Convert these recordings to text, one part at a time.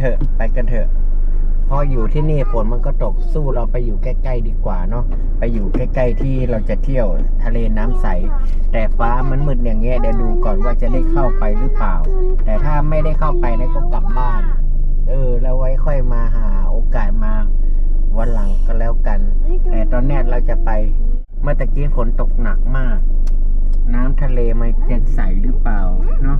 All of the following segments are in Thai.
เหอะ ไปกันเถอะ พออยู่ที่นี่ฝนมันก็ตกสู้เราไปอยู่ใกล้ ๆ ดีกว่าเนาะไปอยู่ใกล้ ๆ ที่เราจะเที่ยวทะเลน้ำใส แต่ฟ้ามันมืดอย่างเงี้ยเดี๋ยวดูก่อนว่าจะได้เข้าไปหรือเปล่า แต่ถ้าไม่ได้เข้าไปนะก็กลับบ้าน เออ แล้วไว้ค่อยมาหาโอกาสมาวันหลังก็แล้วกัน แต่ตอนนี้เราจะไปเมื่อตะกี้ฝนตกหนักมาก น้ำทะเลมันจะใสหรือเปล่าเนาะ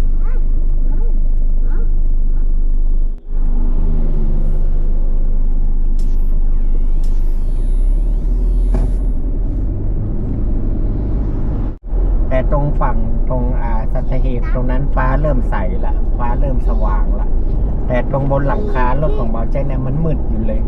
แต่ตรงฝั่งตรงอ่าสัตหีบตรงนั้นฟ้าเริ่มใสละฟ้าเริ่มสว่างละแตรงบนหลังคารถของเบาใจเนี่ยมันมืดอยู่เลย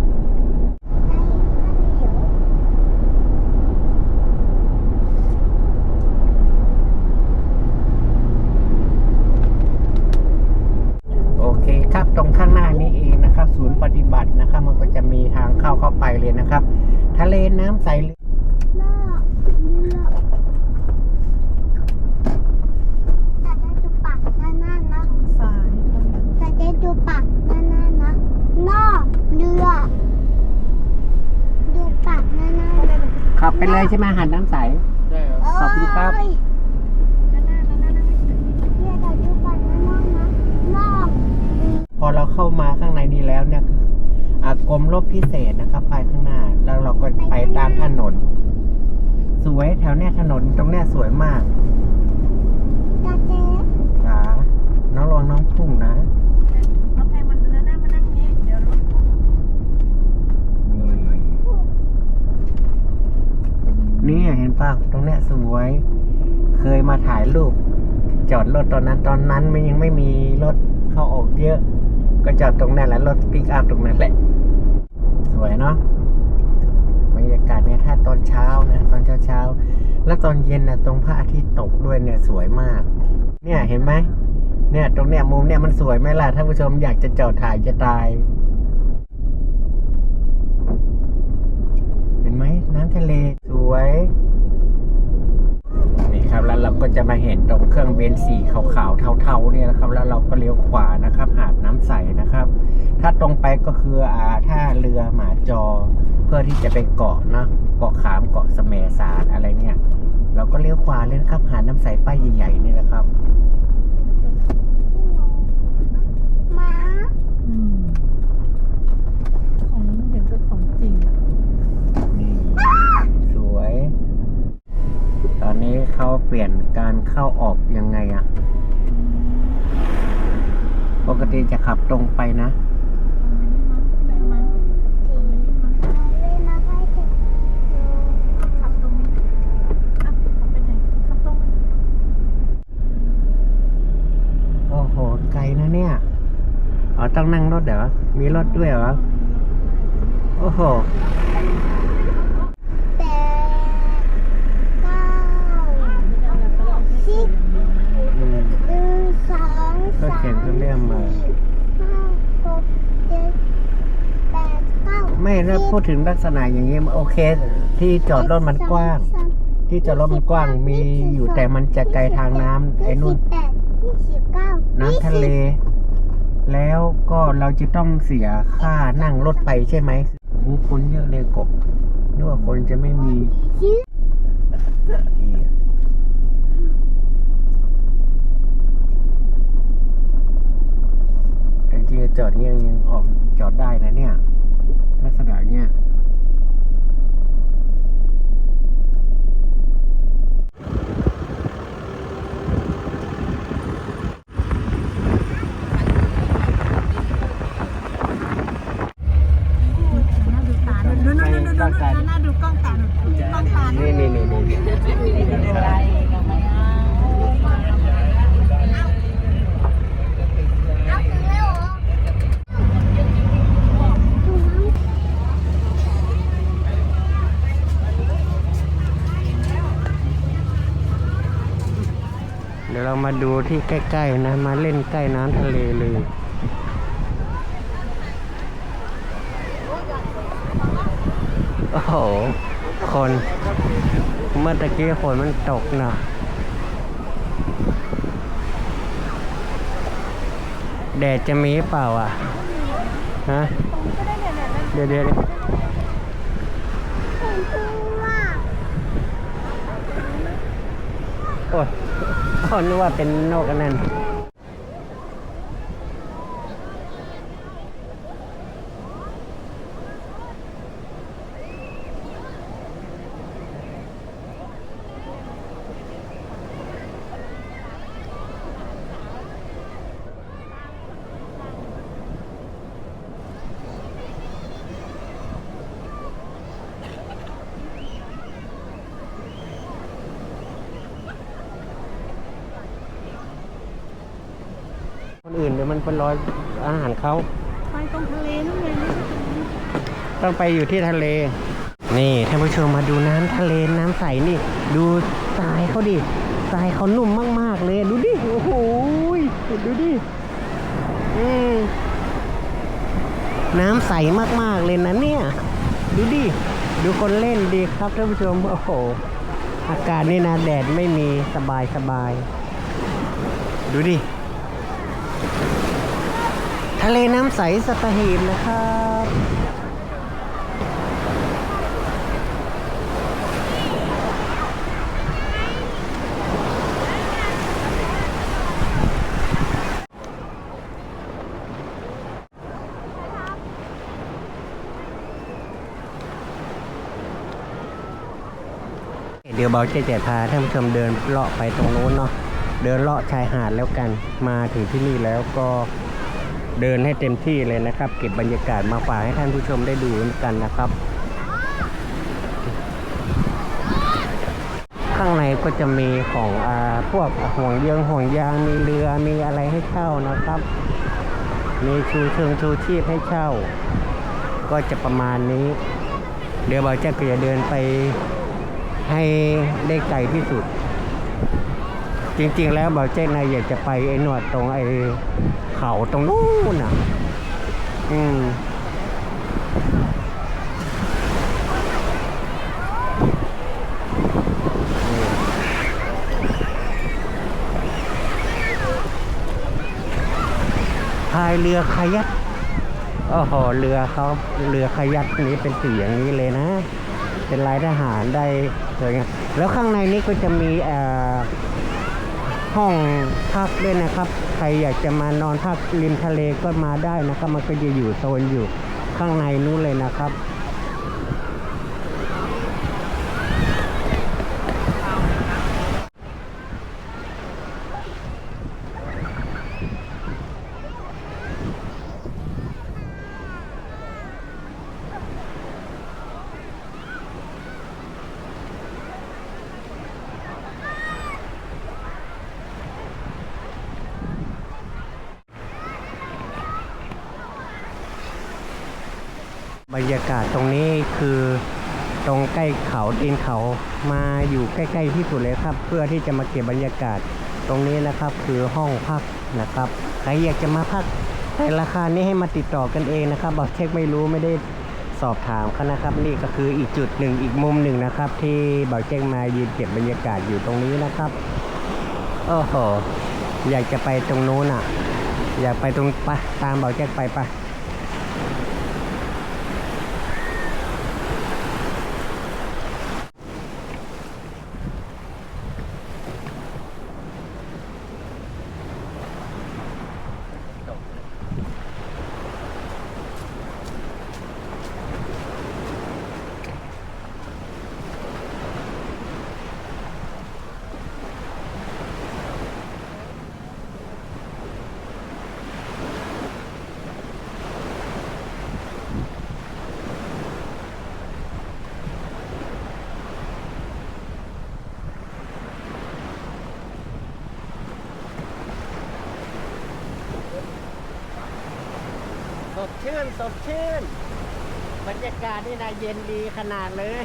โอเคครับตรงข้างหน้านี้เองนะครับ ศูนย์ปฏิบัตินะครับ มันก็จะมีทางเข้าเข้าไปเลยนะครับ ทะเลน้ำใส สายตรงนั้น จะได้ดูปากนั่นๆนะนอกเรือดูปากนั่นๆนะ ขับ ไปเลยใช่ไหมหาดน้ำใสขอบคุณครับเอ้ยด้านหน้าด้านหน้าด้านหน้าเนี่ยจะดูปากนั่นๆนะนอกเรือพอเราเข้ามาข้างในนี้แล้วเนี่ยคืออากรมรบพิเศษนะครับ ไปข้างหน้า แล้วเราก็ไปตามถนน สวยแถวเนี้ยถนนตรงเนี้ยสวยมาก จะเจ๊ จ๋าน้องระวังน้องพุ่งนะ น้องแพงมันด้านหน้ามานั่งนี้เดี๋ยวรถ นี่เห็นป่ะตรงเนี้ยสวย เคยมาถ่ายรูป จอด รถตอนนั้นตอนนั้นมันยังไม่มีรถเข้าออกเยอะ ก็จอดตรงนั้นแหละรถปิกอัพตรงนั้นแหละ สวยเนาะบรรยากาศเนี่ยถ้าตอนเช้านะตอนเช้าเช้าแล้วตอนเย็นนะตรงพระอาทิตย์ตกด้วยเนี่ยสวยมาก เนี่ยเห็นไหมเนี่ยตรงเนี้ยมุมเนี่ยมันสวยไหมล่ะท่านผู้ชมอยากจะจอดถ่ายจะตาย เห็นไหมน้ำทะเลสวย ครับ แล้วเราก็จะมาเห็นตรงเครื่องเบนซ์สีขาวๆเทาๆเนี่ยนะครับ แล้วเราก็เลี้ยวขวานะครับ หาดน้ำใสนะครับ ถ้าตรงไปก็คืออ่าท่าเรือหมาจอ เพื่อที่จะไปเกาะนะเกาะขามเกาะสมสารอะไรเนี่ย เราก็เลี้ยวขวาเลยนะครับ หาดน้ำใสป้ายใหญ่ๆนี่นะครับ หมา อืมของเห็นก็ของจริงอะ นี่สวย ตอ นี้เขาเปลี่ยนการเข้าออกยังไงอะปกติจะขับตรงไปนะขับตรงนี้อะขับไปไหนขับตรงไปโอ้โห ไกลนะเนี่ย อ๋อ ต้องนั่งรถเหรอ มีรถด้วยเหรอ โอ้โห แปดเก้าสิบ อืม หนึ่งสอง ก็ สาม เขียนตัวเรื่องมา สี่ห้าหกเจ็ดแปดเก้า ไม่ ถ้าพูดถึงลักษณะอย่างนี้โอเค ที่จอดรถมันกว้าง ที่จอดรถมันกว้างมีอยู่แต่มันจะไกลทางน้ำไอ้นู่นยี่สิบแปดยี่สิบเก้าน้ำทะเล แล้วก็เราจะต้องเสียค่านั่งรถไปใช่ไหมโอ้คนเยอะเลยกบนึกว่าคนจะไม่มีแต่จริงจอดเนี่ยยังออกจอดได้นะเนี่ย ลักษณะเนี้ย หน้าดูตาดูดูดูดูดูดูหน้าดูกล้องตาดูกล้องตา นี่นี่นี่นี่เดี๋ยวเรา มาดูที่ใกล้ๆนะ มาเล่นใกล้น้ำทะเลเลย โอ้โห คน เมื่อตะกี้ฝนมันตกนะแดดจะมีเปล่าอะ ฮะ เดี๋ยวเดี๋ยวเดี๋ย เขาเรียอ๋อนึกว่าเป็นนกอันนั้น อื่นเดี๋ยวมันเป็นรอยอาหารเขาไปตรงทะเลนู่นไงไม่ใช่ตรงนี้ต้องไปอยู่ที่ทะเล นี่ท่านผู้ชมมาดูน้ำทะเลน้ำใสนี่ ดูทรายเขาดิทรายเขานุ่มมาก ๆ เลยดูดิโอ้โหยดูดิอืมน้ำใสมาก ๆ เลยนะเนี่ย ดูดิ ดูคนเล่นดีครับท่านผู้ชม โอ้โห อากาศนี่นะแดดไม่มีสบายสบาย ดูดิ ทะเลน้ำใสสตหีบนะครับเดี๋ยวเบาเจ๊จะพาท่านผู้ชมเดินเลาะไปตรงโน้นเนาะเดินเลาะชายหาดแล้วกันมาถึงที่นี่แล้วก็ เดินให้เต็มที่เลยนะครับ เก็บบรรยากาศมาฝากให้ท่านผู้ชมได้ดูกันนะครับ ข้างในก็จะมีของอาพวกห่วงยางห่วงยางมีเรือมีอะไรให้เช่านะครับ มีชูเชิงชูชีพให้เช่า ก็จะประมาณนี้ เดี๋ยวเบาแจ๊กก็จะเดินไปให้ได้ไกลที่สุด จริง ๆ แล้วเบาแจ๊นายอยากจะไปไอ้หนวดตรงไอ้เขาตรงนู้นอะ อืมพายเรือคายักโอ้โห เรือเขาเรือคายักนี้เป็นสีอย่างนี้เลยนะ เป็นลายทหารได้สวยงามแล้วข้างในนี้ก็จะมีเอ่อ ห้องพักด้วยนะครับ ใครอยากจะมานอนพักริมทะเลก็มาได้นะครับ มันก็จะอยู่โซนอยู่ข้างในนู้นเลยนะครับ บรรยากาศตรงนี้คือตรงใกล้เขาตีนเขามาอยู่ใกล้ๆที่สุดเลยครับ เพื่อที่จะมาเก็บบรรยากาศตรงนี้นะครับคือห้องพักนะครับใครอยากจะมาพักแต่ราคานี้ให้มาติดต่อกันเองนะครับบอกเช็คไม่รู้ไม่ได้สอบถามเขานะครับ นี่ก็คืออีกจุดหนึ่งอีกมุมหนึ่งนะครับ ที่บอกเช็คมายืนเก็บบรรยากาศอยู่ตรงนี้นะครับโอ้โหอยากจะไปตรงนู้นอะ อยากไปตรงไปะตามบอกเช็คไปไปะ สด ชื่นสดชื่น บรรยากาศนี่นะเย็นดีขนาดเลย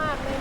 มากๆเลย